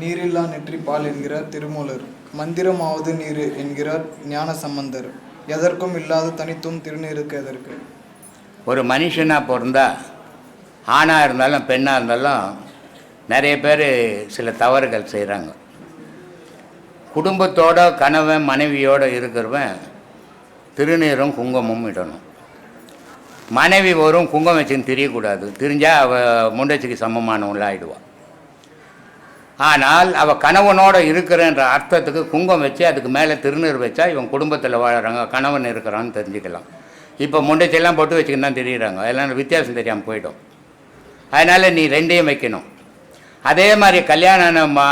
நீரில்லா நெற்றி பால் என்கிறார் திருமூலர். மந்திரமாவது நீரு என்கிறார் ஞான சம்பந்தர் எதற்கும் இல்லாத தனித்துவம் திருநீருக்கு எதற்கு? ஒரு மனுஷனாக பிறந்தா ஆணாக இருந்தாலும் பெண்ணாக இருந்தாலும் நிறைய பேர் சில தவறுகள் செய்கிறாங்க குடும்பத்தோட கணவன் மனைவியோடு இருக்கிறவன் திருநீரும் குங்குமமும் இடணும். மனைவி வரும் குங்குமம் வச்சுன்னு தெரியக்கூடாது. தெரிஞ்சால் அவள் முண்டச்சிக்கு சமமானவங்களாக ஆயிடுவாள் ஆனால் அவள் கணவனோட இருக்கிறன்ற அர்த்தத்துக்கு குங்கம் வச்சு அதுக்கு மேலே திருநீர் வச்சா இவன் குடும்பத்தில் வாழறாங்க கணவன் இருக்கிறான்னு தெரிஞ்சுக்கலாம். இப்போ முண்டைச்செல்லாம் போட்டு வச்சுக்கின்னு தான் தெரியுறாங்க. அதெல்லாம் வித்தியாசம் தெரியாமல் போயிடும். அதனால் நீ ரெண்டையும் வைக்கணும். அதே மாதிரி கல்யாணம் ஆன மா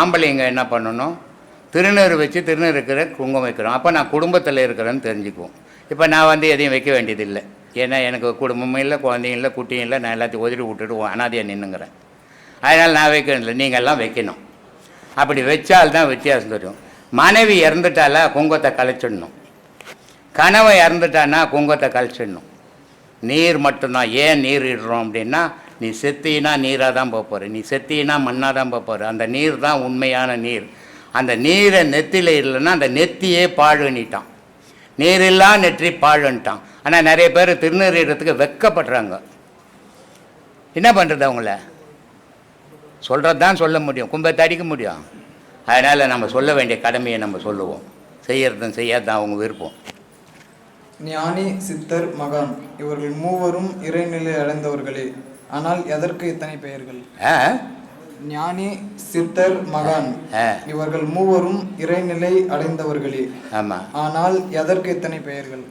ஆம்பளைங்க என்ன பண்ணணும்? திருநீர் வச்சு திருநீர் இருக்கிற குங்கம் வைக்கிறோம் அப்போ நான் குடும்பத்தில் இருக்கிறேன்னு தெரிஞ்சுக்குவோம். இப்போ நான் வந்து எதையும் வைக்க வேண்டியதில்லை. ஏன்னா எனக்கு குடும்பமும் இல்லை குழந்தையும் இல்லை குட்டியும் இல்லை நான் எல்லாத்தையும் உதறி விட்டுட்டு அனாதையாக நின்னுங்கிறேன். அதனால் நான் வைக்கணும் இல்லை நீங்கள்லாம் வைக்கணும். அப்படி வச்சால் தான் வித்தியாசம் தெரியும். மனைவி இறந்துட்டாலா குங்கத்தை கலைச்சிடணும். கனவை இறந்துட்டான்னா குங்கத்தை கழிச்சிடணும் நீர் மட்டும்தான். ஏன் நீர் இடுறோம் அப்படின்னா நீ செத்தினா நீராக தான் போகிற நீ செத்தினா மண்ணாக தான் போகிற அந்த நீர் தான் உண்மையான நீர். அந்த நீரை நெத்தியில் இல்லைன்னா அந்த நெத்தியே பாழுனிட்டான் நீரில்லா நெற்றி பாழுன்ட்டான் ஆனால் நிறைய பேர் திருநீர் இடத்துக்கு வெக்கப்படுறாங்க. என்ன பண்ணுறது அவங்கள? சொல்கிறது தான் சொல்ல முடியும். கும்பத்தை அடிக்க முடியும். அதனால் நம்ம சொல்ல வேண்டிய கடமையை நம்ம சொல்லுவோம். செய்யறதும் செய்யாதான் அவங்க விருப்பம். ஞானி சித்தர் மகான் இவர்கள் மூவரும் இறைநிலை அடைந்தவர்களே. ஆனால் எதற்கு இத்தனை பெயர்கள்? ஞானி சித்தர் மகான். இவர்கள் மூவரும் இறைநிலை அடைந்தவர்களே. ஆமாம் ஆனால் எதற்கு இத்தனை பெயர்கள்?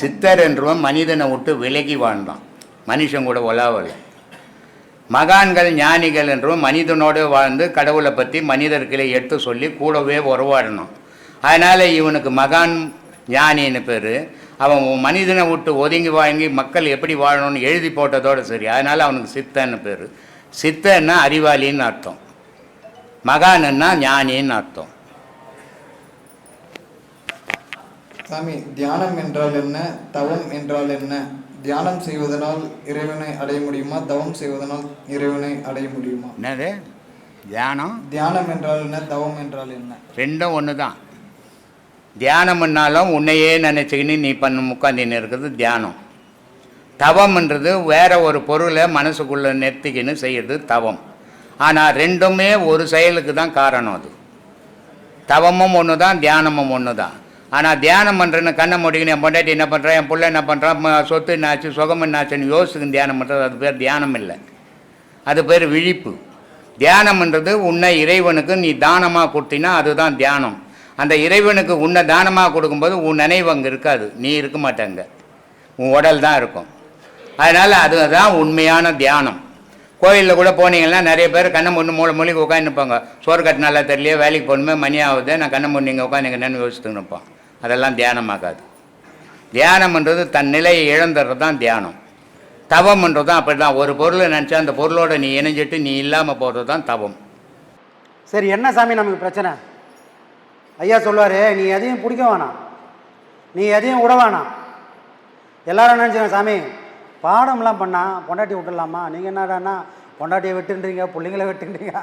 சித்தர் என்றவன் மனிதனை விட்டு விலகி வாழ்ந்தான். மனுஷன் கூட உலாவலை. மகான்கள் ஞானிகள் என்றும் மனிதனோடு வாழ்ந்து கடவுளை பற்றி மனிதர்களை எடுத்து சொல்லி கூடவே உறவாடணும். அதனால் இவனுக்கு மகான் ஞானின்னு பேர். அவன் மனிதனை விட்டு ஒதுங்கி வாங்கி மக்கள் எப்படி வாழணும்னு எழுதி போட்டதோடு சரி. அதனால் அவனுக்கு சித்தன்னு பேர். சித்தன்னா அறிவாளின்னு அர்த்தம். மகானுன்னா ஞானின்னு அர்த்தம். சாமி தியானம் என்றால் என்ன? தவம் என்றால் என்ன? தியானம் செய்வதனால் இறைவனை அடைய முடியுமா? தவம் செய்வதனால் இறைவனை அடைய முடியுமா? என்னது? தியானம்? தியானம் என்றால் என்ன? தவம் என்றால் என்ன? ரெண்டும் ஒன்று தான் தியானம் பண்ணாலும் உன்னையே நினச்சிக்கின்னு நீ பண்ண உட்காந்துன்னு இருக்கிறது தியானம். தவம்ன்றது வேற ஒரு பொருளை மனசுக்குள்ளே நிறுத்திக்கின்னு செய்யறது தவம். ஆனால் ரெண்டுமே ஒரு செயலுக்கு தான் காரணம் அது. தவமும் ஒன்று தான் தியானமும் ஒன்று தான் ஆனால் தியானம் பண்ணுறேன்னு கண்ணை முடிக்கணும் என் பொண்டாட்டி என்ன பண்ணுறேன் என் பிள்ளை என்ன பண்ணுறான் சொத்து என்னாச்சு சுகம் என்னாச்சுன்னு யோசிச்சுன்னு தியானம் பண்ணுறது அது பேர் தியானம் இல்லை. அது பேர் விழிப்பு. தியானம்ன்றது உன்னை இறைவனுக்கு நீ தானமாக கொடுத்தினா அதுதான் தியானம். அந்த இறைவனுக்கு உன்னை தானமாக கொடுக்கும்போது உன் நினைவு அங்கே இருக்காது. நீ இருக்க மாட்டேங்க உன் உடல் தான் இருக்கும். அதனால் அதுதான் உண்மையான தியானம். கோயிலில் கூட போனீங்கன்னா நிறைய பேர் கண்ணை மூணு மூளை மொழிக்கு உட்காந்துப்பாங்க சோறு கட்டு நல்லா தெரியலையே வேலைக்கு போகணுமே மணி ஆகுது நான் கண்ணை மூணு நீங்கள் உட்காந்துங்கன்னு யோசிச்சுட்டு இருப்பான். அதெல்லாம் தியானமாகாது. தியானம்ன்றது தன் நிலையை இழந்துடுறது தான் தியானம். தவம்ன்றது தான் அப்படி தான் ஒரு பொருளை நினச்சா அந்த பொருளோட நீ இணைஞ்சிட்டு நீ இல்லாமல் போகிறது தான் தவம். சரி என்ன சாமி நமக்கு பிரச்சனை? ஐயா சொல்லுவார் நீ எதையும் பிடிக்க வேணாம். நீ எதையும் விட வேணாம். எல்லாரும் நினச்சிங்க சாமி பாடம்லாம் பண்ணால் பொண்டாட்டி விட்டுடலாமா? நீங்கள் என்னடான்னா பொண்டாட்டியை விட்டுன்றீங்க பிள்ளைங்கள விட்டுன்றீங்க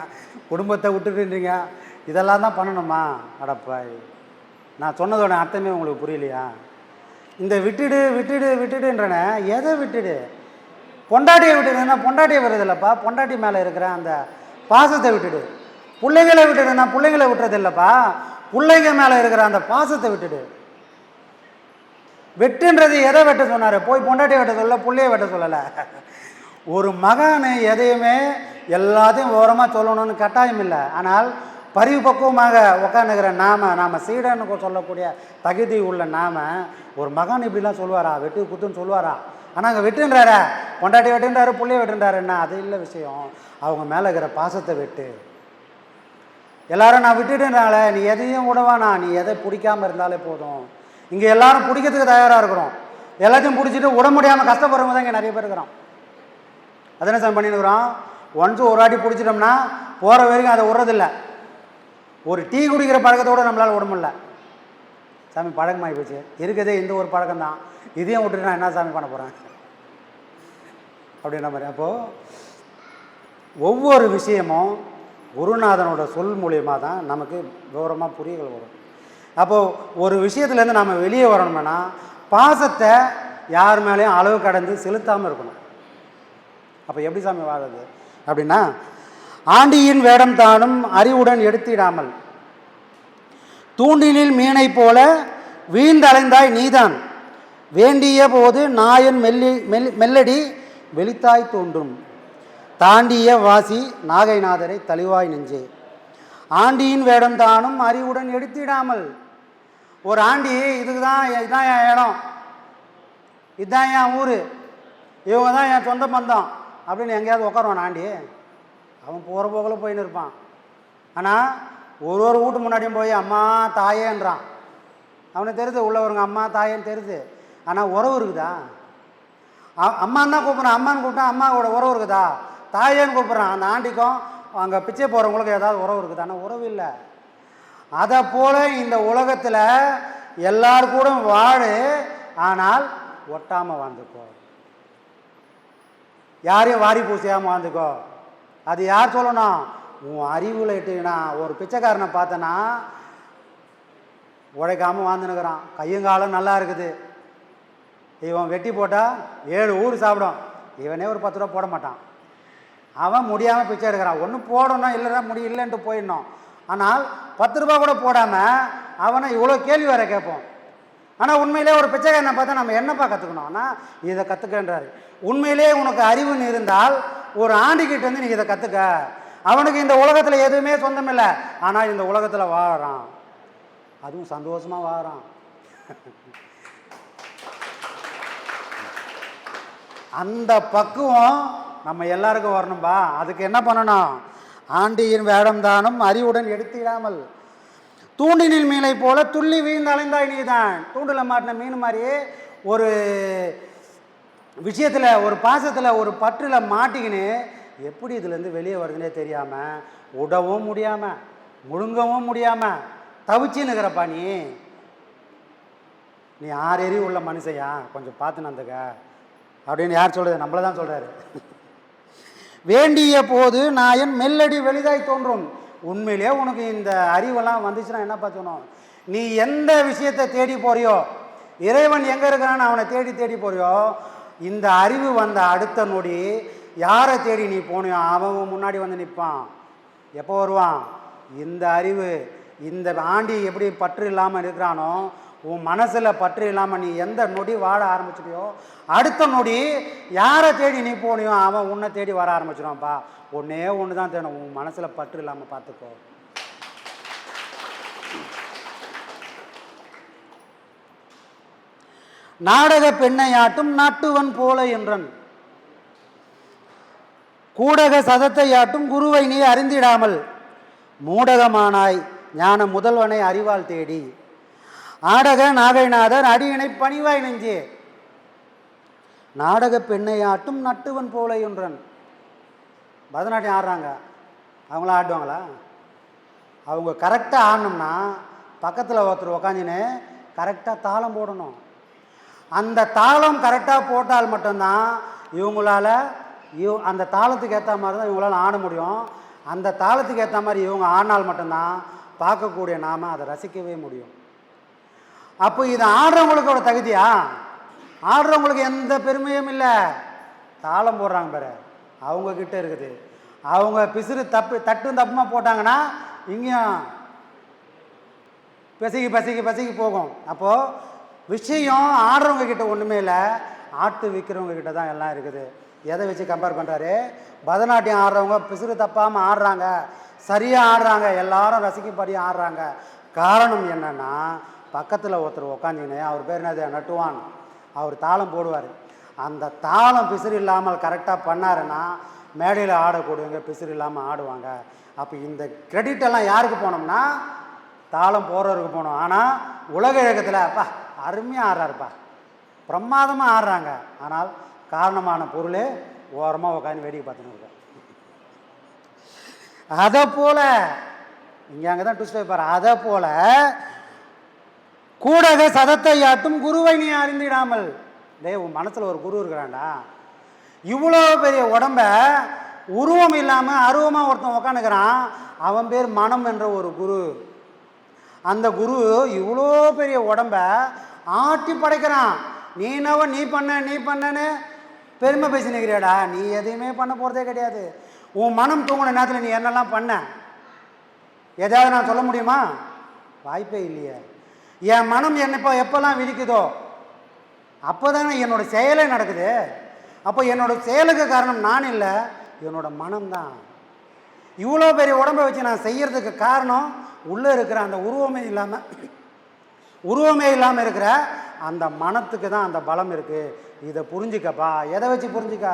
குடும்பத்தை விட்டுன்றீங்க இதெல்லாம் தான் பண்ணணுமா? அடப்பாய் நான் சொன்னதோட அர்த்தமே உங்களுக்கு புரியலையா? இந்த விட்டுடு விட்டுடு விட்டுடுன்றன எதை விட்டுடு? பொண்டாட்டியை விட்டுடுன்னா பொண்டாட்டியை விடுறதில்லப்பா. பொண்டாட்டி மேலே இருக்கிற அந்த பாசத்தை விட்டுடு. பிள்ளைங்களை விட்டுடுன்னா பிள்ளைங்களை விட்டுறதில்லப்பா. பிள்ளைங்க மேலே இருக்கிற அந்த பாசத்தை விட்டுடு. வெட்டுன்றது எதை வெட்ட சொன்னார்? போய் பொண்டாட்டியை வெட்ட சொல்லலை பிள்ளையை வெட்ட சொல்லலை. ஒரு மகன் எதையுமே எல்லாத்தையும் ஓரமாக சொல்லணும்னு கட்டாயம் இல்லை. ஆனால் பரிபக்குவமாக உட்காந்துக்கிற நாம நாம் சீடன்னு சொல்லக்கூடிய தகுதி உள்ள நாம ஒரு மகன் இப்படிலாம் சொல்லுவாரா? வெட்டு குத்துன்னு சொல்லுவாரா? ஆனால் அங்கே வெட்டுன்றாரா. பொண்டாட்டி வெட்டுன்றாரு புள்ளைய வெட்டுன்றாருன்னா அது இல்லை விஷயம். அவங்க மேலே இருக்கிற பாசத்தை வெட்டு. எல்லாரும் நான் விட்டுட்டேன்றாங்களே நீ எதையும் விடவானா நீ எதை பிடிக்காமல் இருந்தாலே போதும். இங்கே எல்லாரும் பிடிக்கிறதுக்கு தயாராக இருக்கிறோம். எல்லாத்தையும் பிடிச்சிட்டு விட முடியாமல் கஷ்டப்படுறவங்க தான் இங்கே நிறைய பேர் இருக்கிறோம். அது என்ன சாமி பண்ணிருக்கிறோம் ஒன்ஸ் ஒரு வாட்டி பிடிச்சிட்டோம்னா போகிற வரைக்கும் அதை விட்றதில்ல. ஒரு டீ குடிக்கிற பழக்கத்தோடு நம்மளால் விட முடியல. சாமி பழக்கமாகி போச்சு. இருக்கிறதே இந்த ஒரு பழக்கம் தான் இதையும் விட்டுட்டு நான் என்ன சாமி பண்ண போகிறேன் அப்படின்ற மாதிரி. அப்போது ஒவ்வொரு விஷயமும் குருநாதனோட சொல் மூலியமாக தான் நமக்கு விவரமாக புரியல் வரும். அப்போது ஒரு விஷயத்துலேருந்து நம்ம வெளியே வரணும்னா பாசத்தை யார் மேலேயும் அளவு கடந்து செலுத்தாமல் இருக்கணும். அப்போ எப்படி சாமி வாழறது? அப்படின்னா ஆண்டியின் வேடம் தானும் அறிவுடன் எடுத்திடாமல். தூண்டிலில் மீனைப் போல வீழ்ந்தலைந்தாய் நீதான். வேண்டிய போது நாயன் மெல்லி மெல் மெல்லடி வெளித்தாய் தோன்றும். தாண்டிய வாசி நாகைநாதரை தளிவாய் நெஞ்சே. ஆண்டியின் வேடம் தானும் அறிவுடன் எடுத்திடாமல். ஒரு ஆண்டி இதுக்கு தான் இதுதான் என் இடம். இதுதான் என் ஊர். இவங்க தான் என் சொந்த பந்தம். அப்படின்னு எங்கேயாவது உட்காருவான் ஆண்டி. அவன் போகிற போக்கில் போயின்னு இருப்பான். ஆனால் ஒரு ஒரு வீட்டு முன்னாடியும் போய் அம்மா தாயேன்றான். அவனுக்கு தெரியுது உள்ளவருங்க அம்மா தாயேன்னு தெரியுது. ஆனால் உறவு இருக்குதா? அம்மான்னா தான் கூப்பிட்றான் அம்மான்னு கூப்பிட்டா அம்மாவோட உறவு இருக்குதா? தாயேன்னு கூப்பிட்றான் அந்த ஆண்டிக்கும் அங்கே பிச்சை போகிறவங்களுக்கு ஏதாவது உறவு இருக்குது? ஆனால் உறவு இல்லை. அதை போல் இந்த உலகத்தில் எல்லார் கூட வாழு ஆனால் ஒட்டாமல் வாழ்ந்துக்கோ. யாரையும் வாரி பூசியாமல் வாழ்ந்துக்கோ. அது யார் சொல்லணும்? உன் அறிவில் இட்டுனா ஒரு பிச்சைக்காரனை பார்த்தனா உழைக்காமல் வாழ்ந்துனுக்குறான் கையுங்காலம் நல்லா இருக்குது. இவன் வெட்டி போட்டால் ஏழு ஊர் சாப்பிடும். இவனே ஒரு பத்து ரூபா போட மாட்டான். அவன் முடியாமல் பிச்சை எடுக்கிறான். ஒன்று போடணும் இல்லைன்னா முடி இல்லைன்ட்டு போயிடணும். ஆனால் பத்து ரூபா கூட போடாமல் அவனை இவ்வளோ கேள்வி வேற கேட்போம். ஆனால் உண்மையிலே ஒரு பிச்சைக்காரனை பார்த்தா நம்ம என்னப்பா கற்றுக்கணும் ஆனால் இதை கற்றுக்கன்றாரு உண்மையிலே உனக்கு அறிவுன்னு இருந்தால் ஒரு ஆண்டிக்கிட்ட வந்து நீ இதை கற்றுக்க அவனுக்கு இந்த உலகத்தில் எதுவுமே சொந்தமில்லை ஆனால் இந்த உலகத்தில் வாழறான். அதுவும் சந்தோஷமாக வாழறான். அந்த பக்குவம் நம்ம எல்லாருக்கும் வரணும்பா அதுக்கு என்ன பண்ணணும்? ஆண்டியின் வேடம் தானும் அறிவுடன் எடுத்திடாமல். தூண்டினில் மீனை போல துள்ளி வீழ்ந்து அலைந்தாய் நீதான். தூண்டில் மாட்டின மீன் மாதிரியே ஒரு விஷயத்தில் ஒரு பாசத்தில் ஒரு பற்றில் மாட்டிக்கின்னு எப்படி இதுலேருந்து வெளியே வருதுன்னே தெரியாமல் உடவும் முடியாமல் முழுங்கவும் முடியாமல் தவிச்சின்னு இருக்கிறப்பா நீ. நீ ஆறேறி உள்ள மனுஷையா? கொஞ்சம் பார்த்து நந்துக்க அப்படின்னு யார் சொல்கிறது நம்மளை தான் சொல்கிறாரு வேண்டிய போது நாயன் மெல்லடி வெளிதாய் தோன்றும். உண்மையிலே உனக்கு இந்த அறிவெல்லாம் வந்துச்சுன்னா என்ன பார்த்துக்கணும் நீ எந்த விஷயத்தை தேடி போறியோ? இறைவன் எங்கே இருக்கிறான்னு அவனை தேடி தேடி போறியோ? இந்த அறிவு வந்த அடுத்த நொடி யாரை தேடி நீ போனியோ அவன் முன்னாடி வந்து நிற்பான். எப்போ வருவான்? இந்த அறிவு இந்த ஆண்டி எப்படி பற்று இல்லாமல் இருக்கிறானோ உன் மனசில் பற்று இல்லாமல் நீ எந்த நொடி வாழ ஆரம்பிச்சிட்டியோ அடுத்த நொடி யாரை தேடி நீ போனியோ அவன் உன்னை தேடி வர ஆரம்பிச்சிடுவான்ப்பா ஒன்றே ஒன்று தான் தேணும் உன் மனசில் பற்று இல்லாமல் பார்த்துக்கோ நாடக பெண்ணையாட்டும் நாட்டுவன் போல என்றன். கூடக சதத்தையாட்டும் குருவை நீ அறிந்திடாமல். மூடகமானாய் ஞான முதல்வனை அறிவால் தேடி. ஆடக நாகைநாதர் அடியினை பணிவாய் நெஞ்சே. நாடக பெண்ணையாட்டும் நட்டுவன் போல என்றன். பரதநாட்டியம் ஆடுறாங்க. அவங்களாம் ஆடுவாங்களா? அவங்க கரெக்டாக ஆடணும்னா பக்கத்தில் ஒருத்தர் உக்காந்துன்னு கரெக்டாக தாளம் போடணும். அந்த தாளம் கரெக்டாக போட்டால் மட்டும்தான் இவங்களால இவ அந்த தாளத்துக்கு ஏற்ற மாதிரி தான் இவங்களால் ஆட முடியும். அந்த தாளத்துக்கு ஏற்ற மாதிரி இவங்க ஆடினால் மட்டும்தான் பார்க்கக்கூடிய நாம் அதை ரசிக்கவே முடியும். அப்போ இது ஆடுறவங்களுக்கு ஒரு தகுதியா? ஆடுறவங்களுக்கு எந்த பெருமையும் இல்லை. தாளம் போடுறாங்க பாரு. அவங்கக்கிட்ட இருக்குது. அவங்க பிசிறு தப்பு தட்டும் தப்புமா போட்டாங்கன்னா இங்கேயும் பசிக்கி பசிக்கி பசிக்கி போகும். அப்போது விஷயம் ஆடுறவங்க கிட்ட ஒன்றுமே இல்லை. ஆட்டு விற்கிறவங்க கிட்ட தான் எல்லாம் இருக்குது. எதை வச்சு கம்பேர் பண்ணுறாரு பரதநாட்டியம் ஆடுறவங்க பிசுறு தப்பாமல் ஆடுறாங்க. சரியாக ஆடுறாங்க. எல்லாரும் ரசிக்கும்படி ஆடுறாங்க. காரணம் என்னென்னா பக்கத்தில் ஒருத்தர் உக்காந்துக்கினே அவர் பேர் என்னது? நட்டுவான். அவர் தாளம் போடுவார். அந்த தாளம் பிசிறு இல்லாமல் கரெக்டாக பண்ணாருன்னா மேடையில் ஆடக்கூடியவங்க பிசுறு இல்லாமல் ஆடுவாங்க. அப்போ இந்த கிரெடிட் எல்லாம் யாருக்கு போனோம்னா தாளம் போகிறவருக்கு போனோம். ஆனால் உலக இயக்கத்தில் அப்பா அருமையாக ஆடுறாருப்பா பிரமாதமாக ஆடுறாங்க ஆனால் காரணமான பொருளே ஓரமாக உட்காந்து வேடிக்கை பார்த்துன்னு இருக்கேன் அதை போல இங்கே அங்கே தான் ட்விஸ்ட் வைப்பார். அதை போல கூடக சதத்தை ஆட்டும் குருவை நீ அறிந்திடாமல். டே உன் மனசில் ஒரு குரு இருக்கிறான்டா. இவ்வளோ பெரிய உடம்ப உருவம் இல்லாமல் அருவமாக ஒருத்தன் உக்காந்துக்கிறான். அவன் பேர் மனம் என்ற ஒரு குரு. அந்த குரு இவ்வளோ பெரிய உடம்ப ஆட்டி படைக்கிறான். நீ என்னவோ நீ பண்ண நீ பண்ணன்னு பெருமை பேசி நிற்கிறியாடா நீ எதையுமே பண்ண போகிறதே கிடையாது. உன் மனம் தூங்கின நேரத்தில் நீ என்னெல்லாம் பண்ண? எதாவது நான் சொல்ல முடியுமா? வாய்ப்பே இல்லையே. என் மனம் என்னப்போ எப்போல்லாம் விதிக்குதோ அப்போ தானே என்னோட செயலே நடக்குது. அப்போ என்னோட செயலுக்கு காரணம் நான் இல்லை என்னோட மனம்தான் இவ்வளோ பெரிய உடம்பை வச்சு நான் செய்கிறதுக்கு காரணம் உள்ளே இருக்கிற அந்த உருவமே இல்லாமல் உருவமே இல்லாமல் இருக்கிற அந்த மனத்துக்கு தான் அந்த பலம் இருக்குது இதை புரிஞ்சுக்கப்பா. எதை வச்சு புரிஞ்சிக்கா?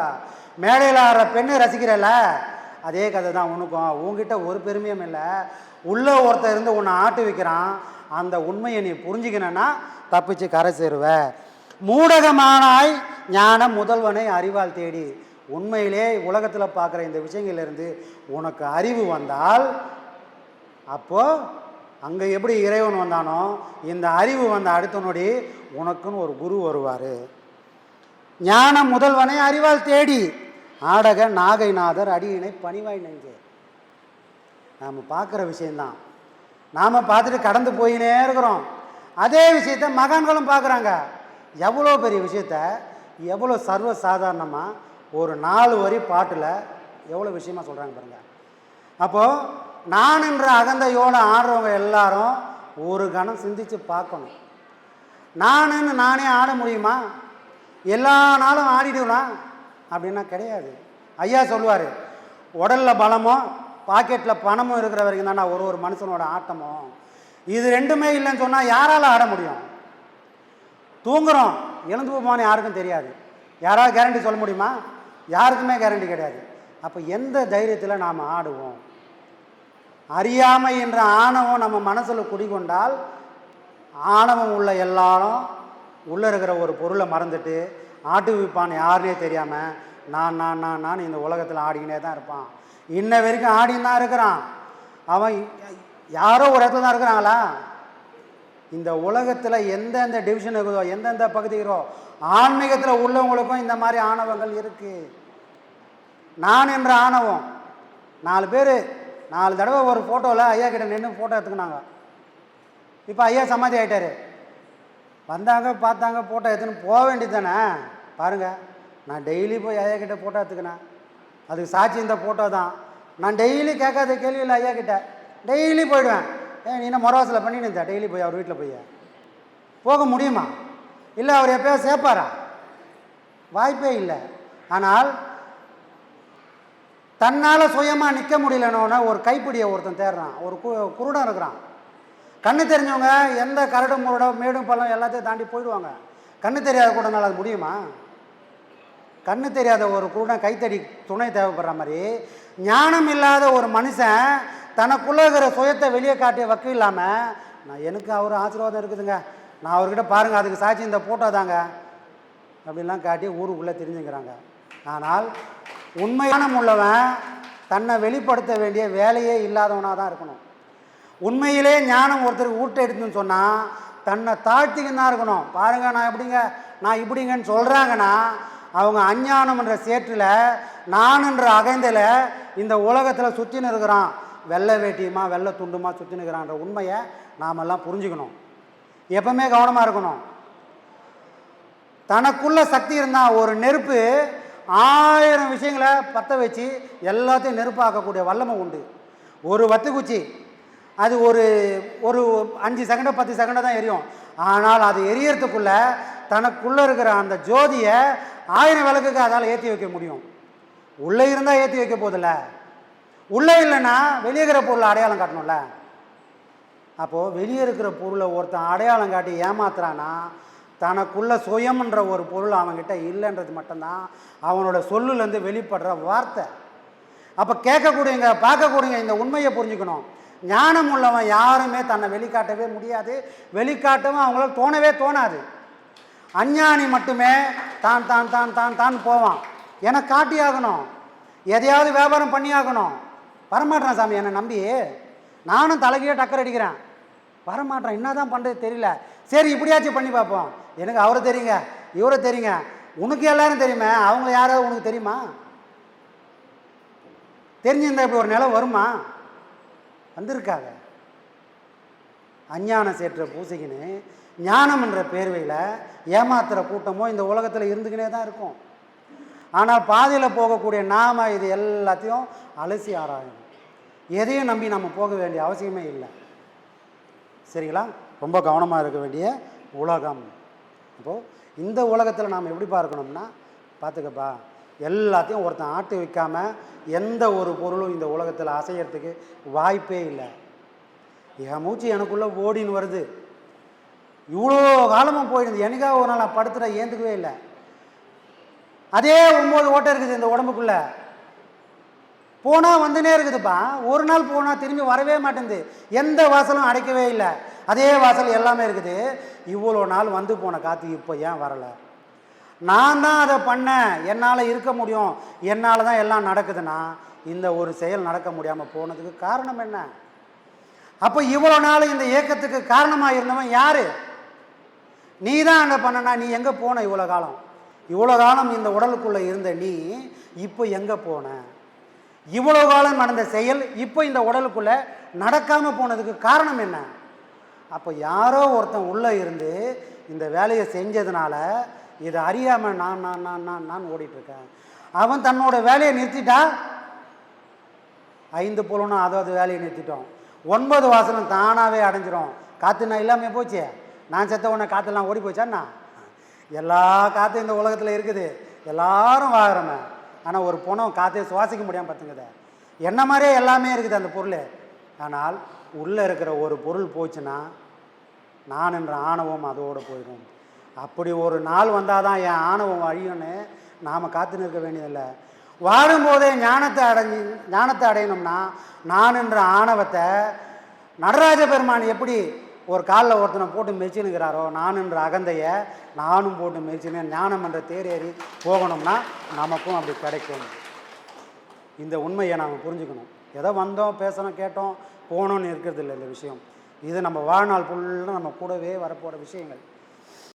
மேடையில் ஆடுற பெண்ணை ரசிக்கிறல்ல? அதே கதை தான் உனக்கும். உங்ககிட்ட ஒரு பெருமையும் இல்லை. உள்ளே ஒருத்தர் இருந்து உன்னை ஆட்டு வைக்கிறான். அந்த உண்மையை நீ புரிஞ்சுக்கணுன்னா தப்பிச்சு கரை சேருவ. மூடகமானாய் ஞான முதல்வனை அறிவால் தேடி. உண்மையிலே உலகத்தில் பார்க்குற இந்த விஷயங்கள்லேருந்து உனக்கு அறிவு வந்தால் அப்போது அங்கே எப்படி இறைவன் வந்தானோ இந்த அறிவு வந்த அடுத்த நொடி உனக்குன்னு ஒரு குரு வருவார். ஞான முதல்வனை அறிவால் தேடி ஆடக நாகைநாதர் அடியினை பணிவாய் நெஞ்சே. நாம் பார்க்குற விஷயந்தான் நாம் பார்த்துட்டு கடந்து போயினே இருக்கிறோம். அதே விஷயத்த மகான்களும் பார்க்குறாங்க. எவ்வளோ பெரிய விஷயத்த எவ்வளோ சர்வ சாதாரணமாக ஒரு நாலு வரி பாட்டில் எவ்வளோ விஷயமா சொல்கிறாங்க பாருங்கள் அப்போது நான் என்ற அகந்தையோடு ஆடுறவங்க எல்லாரும் ஒரு கணம் சிந்திச்சு பார்க்கணும். நானுன்னு நானே ஆட முடியுமா? எல்லா நாளும் ஆடிடுவேனா? அப்படின்னா கிடையாது. ஐயா சொல்லுவார் உடலில் பலமும் பாக்கெட்டில் பணமும் இருக்கிற வரைக்கும் தானே ஒரு ஒரு மனுஷனோட ஆட்டமும் இது ரெண்டுமே இல்லைன்னு சொன்னால் யாரால் ஆட முடியும்? தூங்குறோம். எழுந்து போமான்னு யாருக்கும் தெரியாது. யாராவது கேரண்டி சொல்ல முடியுமா? யாருக்குமே கேரண்டி கிடையாது. அப்போ எந்த தைரியத்தில் நாம் ஆடுவோம்? அறியாமை என்ற ஆணவம் நம்ம மனசில் குடிகொண்டால் ஆணவம் உள்ள எல்லாரும் உள்ளே இருக்கிற ஒரு பொருளை மறந்துட்டு ஆட்டு விற்பான் யாருனே தெரியாமல் நான் நான் நான் நான் இந்த உலகத்தில் ஆடிக்கினே தான் இருப்பான். இன்ன வரைக்கும் ஆடின்னு தான் இருக்கிறான். அவன் யாரோ ஒரு இடத்துல தான் இருக்கிறாங்களா? இந்த உலகத்தில் எந்தெந்த டிவிஷன் இருக்குதோ எந்தெந்த பகுதி இருக்கோ ஆன்மீகத்தில் உள்ளவங்களுக்கும் இந்த மாதிரி ஆணவங்கள் இருக்குது நான் என்ற ஆணவம். நாலு பேர் நாலு தடவை ஒரு ஃபோட்டோவில் ஐயா கிட்ட நின்று ஃபோட்டோ எடுத்துக்கினாங்க. இப்போ ஐயா சமாதி ஆயிட்டாரு. வந்தாங்க பார்த்தாங்க ஃபோட்டோ எடுத்துன்னு போக வேண்டியது தானே பாருங்கள் நான் டெய்லி போய் ஐயா கிட்ட ஃபோட்டோ எடுத்துக்கினேன். அதுக்கு சாட்சி இந்த ஃபோட்டோ தான். நான் டெய்லி கேட்காத கேள்வி இல்லை ஐயா கிட்ட. டெய்லி போயிடுவேன். ஏன் நீ என்ன மொரவாசில் பண்ணின்னு இருந்தா? டெய்லி போய் அவர் வீட்டில் போய். போக முடியுமா? இல்லை அவர் எப்பயாவது சேர்ப்பாரா வாய்ப்பே இல்லை. ஆனால் தன்னால் சுயமாக நிற்க முடியலனோன்னா ஒரு கைப்பிடியை ஒருத்தன் தேடுறான். ஒரு கு குருடன் இருக்கிறான். கண்ணு தெரிஞ்சவங்க எந்த கரடு முரடோ மேடும் பள்ளம் எல்லாத்தையும் தாண்டி போயிடுவாங்க. கண்ணு தெரியாத கூடனால அது முடியுமா? கண்ணு தெரியாத ஒரு குருடன் கைத்தடி துணை தேவைப்படுற மாதிரி ஞானம் இல்லாத ஒரு மனுஷன் தனக்குள்ளே இருக்கிற சுயத்தை வெளியே காட்டிய வக்கு இல்லாமல் நான் எனக்கு அவர் ஆசீர்வாதம் இருக்குதுங்க. நான் அவர்கிட்ட பாருங்கள் அதுக்கு சாட்சி இந்த ஃபோட்டோ தாங்க அப்படின்லாம் காட்டி ஊருக்குள்ளே தெரிஞ்சுக்கிறாங்க. ஆனால் உண்மையான உள்ளவன் தன்னை வெளிப்படுத்த வேண்டிய வேலையே இல்லாதவனாக தான் இருக்கணும். உண்மையிலே ஞானம் ஒருத்தருக்கு ஊட்ட எடுத்துன்னு சொன்னால் தன்னை தாழ்த்திக்கின்னு தான் இருக்கணும். பாருங்கள் நான் எப்படிங்க நான் இப்படிங்கன்னு சொல்கிறாங்கன்னா அவங்க அஞ்ஞானம்ன்ற சேற்றில் நானுன்ற அகைந்தில் இந்த உலகத்தில் சுற்றின்னு இருக்கிறான். வெள்ளை வேட்டியுமா வெள்ளை துண்டுமா சுற்றின்னு இருக்கிறான்ற உண்மையை நாமெல்லாம் புரிஞ்சுக்கணும். எப்பவுமே கவனமாக இருக்கணும். தனக்குள்ள சக்தி இருந்தால் ஒரு நெருப்பு ஆயிரம் விஷயங்களை பற்ற வச்சு எல்லாத்தையும் நெருப்பாக்கக்கூடிய வல்லமை உண்டு. ஒரு வத்துக்குச்சி அது ஒரு ஒரு அஞ்சு செகண்டோ பத்து செகண்டோ தான் எரியும். ஆனால் அது எரியறதுக்குள்ளே தனக்குள்ளே இருக்கிற அந்த ஜோதியை ஆயிரம் விளக்குக்கு அதால் ஏற்றி வைக்க முடியும். உள்ளே இருந்தால் ஏற்றி வைக்க போதில்ல. உள்ளே இல்லைன்னா வெளியே இருக்கிற பொருளை அடையாளம் காட்டணும்ல. அப்போது வெளியே இருக்கிற பொருளை ஒருத்தன் அடையாளம் காட்டி ஏமாத்துறான்னா தனக்குள்ள சுயம்ன்ற ஒரு பொருள் அவன்கிட்ட இல்லைன்றது மட்டும்தான் அவனோட சொல்லுலேருந்து வெளிப்படுற வார்த்தை. அப்போ கேட்கக்கூடியங்க பார்க்கக்கூடியங்க இந்த உண்மையை புரிஞ்சுக்கணும். ஞானம் உள்ளவன் யாருமே தன்னை வெளிக்காட்டவே முடியாது. வெளிக்காட்டவும் அவங்களால தோணவே தோணாது. அஞ்ஞானி மட்டுமே தான் தான் தான் தான் தான் போவான். எனக்கு காட்டி ஆகணும். எதையாவது வியாபாரம் பண்ணி ஆகணும். வரமாட்டேன் சாமி என்னை நம்பி. நானும் தலைகீழ டக்கர் அடிக்கிறேன். வரமாட்டேன் என்ன தான் பண்ணுறது தெரியல. சரி இப்படியாச்சும் பண்ணி பார்ப்போம். எனக்கு அவரை தெரியுங்க இவரை தெரியுங்க. உனக்கு எல்லாரும் தெரியுமே அவங்கள யாராவது உனக்கு தெரியுமா? தெரிஞ்சிருந்தா இப்படி ஒரு நிலம் வருமா? வந்திருக்காங்க. அஞ்ஞானம் சேற்ற பூசைக்குன்னு ஞானம்ன்ற பேர்வையில் ஏமாத்துகிற கூட்டமோ இந்த உலகத்தில் இருந்துக்கினே தான் இருக்கும். ஆனால் பாதையில் போகக்கூடிய நாம இது எல்லாத்தையும் அலசி ஆராயணும் எதையும் நம்பி நம்ம போக வேண்டிய அவசியமே இல்லை. சரிங்களா? ரொம்ப கவனமாக இருக்க வேண்டிய உலகம். இப்போது இந்த உலகத்தில் நாம் எப்படி பார்க்கணும்னா பார்த்துக்கப்பா எல்லாத்தையும் ஒருத்தன் ஆட்டி வைக்காமல் எந்த ஒரு பொருளும் இந்த உலகத்தில் அசையறதுக்கு வாய்ப்பே இல்லை. என் மூச்சு எனக்குள்ளே ஓடின்னு வருது. இவ்வளோ காலமும் போயிடுது. எனக்காக ஒரு நாள் நான் படுத்துட ஏந்துக்கவே இல்லை. அதே ஒம்பது ஓட்டம் இருக்குது இந்த உடம்புக்குள்ள. போனால் வந்துனே இருக்குதுப்பா. ஒரு நாள் போனால் திரும்பி வரவே மாட்டேங்குது. எந்த வாசலும் அடைக்கவே இல்லை. அதே வாசல் எல்லாமே இருக்குது. இவ்வளோ நாள் வந்து போன காற்று இப்போ ஏன் வரலை? நான் தான் அதை பண்ணேன். என்னால் இருக்க முடியும். என்னால் தான் எல்லாம் நடக்குதுன்னா இந்த ஒரு செயல் நடக்க முடியாமல் போனதுக்கு காரணம் என்ன? அப்போ இவ்வளோ நாள் இந்த இயக்கத்துக்கு காரணமாக இருந்தவன் யார்? நீ தான் அங்கே பண்ணனா நீ எங்கே போன இவ்வளோ காலம்? இவ்வளோ காலம் இந்த உடலுக்குள்ளே இருந்த நீ இப்போ எங்கே போன? இவ்வளோ காலம் நடந்த செயல் இப்போ இந்த உடலுக்குள்ளே நடக்காமல் போனதுக்கு காரணம் என்ன? அப்போ யாரோ ஒருத்தன் உள்ளே இருந்து இந்த வேலையை செஞ்சதுனால இதை அறியாமல் நான் நான் நான் நான் நான் ஓடிட்டுருக்கேன் அவன் தன்னோட வேலையை நிறுத்திட்டா? ஐந்து புலனும் அதாவது வேலையை நிறுத்திட்டோம். ஒன்பது வாசலும் தானாகவே அடைஞ்சிரும். காற்று நான் இல்லாமல் போச்சு. நான் செத்த உடனே காற்றுலாம் ஓடி போச்சாண்ணா எல்லா காற்றும் இந்த உலகத்தில் இருக்குது. எல்லாரும் வாங்குறோமே ஆனால் ஒரு புணம் காற்றையும் சுவாசிக்க முடியாமல் பார்த்துங்குது என்ன மாதிரியே எல்லாமே இருக்குது அந்த பொருள். ஆனால் உள்ளே இருக்கிற ஒரு பொருள் போச்சுன்னா நான் என்ற ஆணவம் அதோடு போயிடும். அப்படி ஒரு நாள் வந்தால் தான் என் ஆணவம் அழியும்னு நாம் காத்து நிற்க வேண்டியதில்லை. வாழும்போதே ஞானத்தை அடைஞ்சி ஞானத்தை அடையணும்னா நான் என்ற ஆணவத்தை நடராஜ பெருமான் எப்படி ஒரு காலில் ஒருத்தனை போட்டு மெச்சினுக்கிறாரோ நான் என்ற அகந்தையை நானும் போட்டு மெச்சினு ஞானம் என்ற தேரேறி போகணும்னா நமக்கும் அப்படி கிடைக்கும். இந்த உண்மையை நாம் புரிஞ்சுக்கணும். ஏதோ வந்தோம் பேசணும் கேட்டோம் போகணும்னு இருக்கிறது இல்லை இந்த விஷயம். இது நம்ம வாழ்நாள் ஃபுல்லாக நம்ம கூடவே வரப்போகிற விஷயங்கள்.